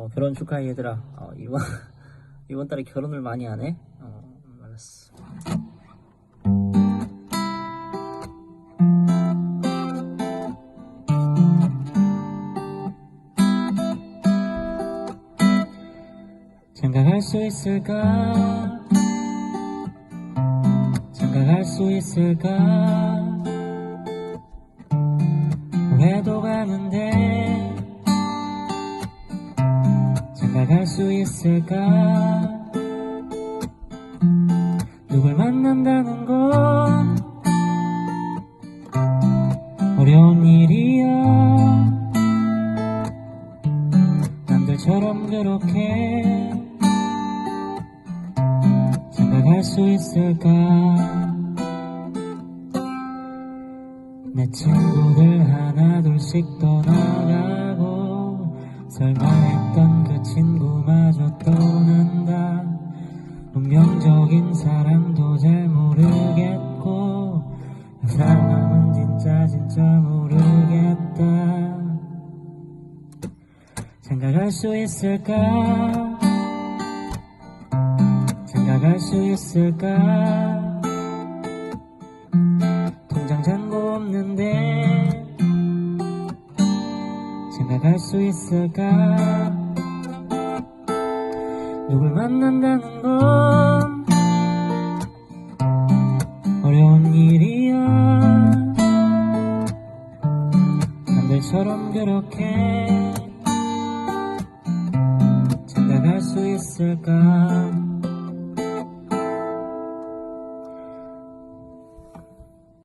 어, 결혼 축하해 얘들아. 어, 이번 이번 달에 결혼을 많이 하네. 어, 음, 알았어. 장가갈 수 있을까? 장가갈 수 있을까? 올해도 가는데 장가갈 수 있을까? 누굴 만난다는 건 어려운 일이야. 남들처럼 그렇게 장가갈 수 있을까? 내 친구들 하나 둘씩 떠나가고 설마 했던 그 친구마저 떠난다. 운명적인 사랑도 잘 모르겠고 그 사람은 진짜 진짜 모르겠다. 장가갈 수 있을까? 장가갈 수 있을까? 통장 잔고 없는데 장가갈 수 있을까 누굴 만난다는 건 어려운 일이야. 남들처럼 그렇게 장가갈 수 있을까